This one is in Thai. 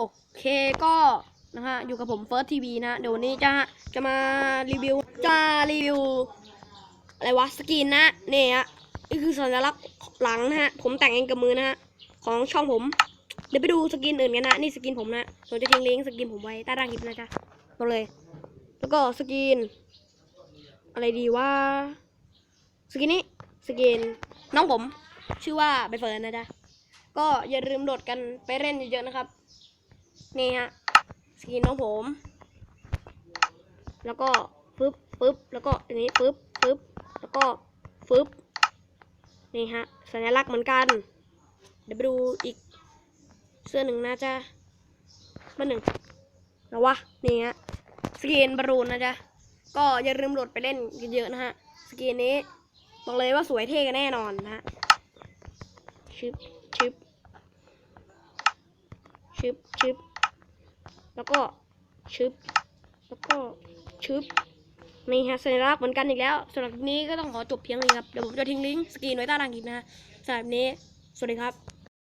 โอเคก็นะฮะอยู่กับผมเฟิร์สทีวีนะเดี๋ยววันนี้จะจะมารีวิวจะรีวิวอะไรวะสกรีนนะนี่ฮะนี่คือสัญลักษณ์หลังนะฮะผมแต่งเองกับมือนะฮะของช่องผม เดี๋ยวไปดูสกินอื่นกันนะนี่สกินผมนะผมจะทิ้งลิงก์สกินผมไว้ใต้ล่างคลิปนะจ๊ะมาเลย แล้วก็สกิน อะไรดีว่าสกินนี้สกินน้องผมชื่อว่าใบเฟิร์นนะจ๊ะก็อย่าลืมโหลดกันไปเล่นเยอะๆนะครับ นี่ฮะสกินน้องผม แล้วก็ฟึบฟึบแล้วก็อันนี้ฟึบฟึบแล้วก็ฟึบนี่ฮะสัญลักษณ์เหมือนกัน เดี๋ยวไปดูอีกเสื้อหนึ่งนะจ๊ะมาหนึ่งแล้ววะนี่ฮะสกินบอลลูนนะจ๊ะก็อย่าลืมโหลดไปเล่นกันเยอะนะฮะสกินนี้บอกเลยว่าสวยเท่กันแน่นอนนะฮะชึบชึบชึบชึบ แล้วก็ชึบ แล้วก็ชึบนี่ฮะสัญลักษณ์เหมือนกันอีกแล้วสำหรับคลิปนี้ก็ต้องขอจบเพียงนี้ครับ เดี๋ยวผมจะทิ้งลิงก์สกรีนไว้ใต้ล่างคลิปนะฮะสำหรับนี้ สวัสดีครับ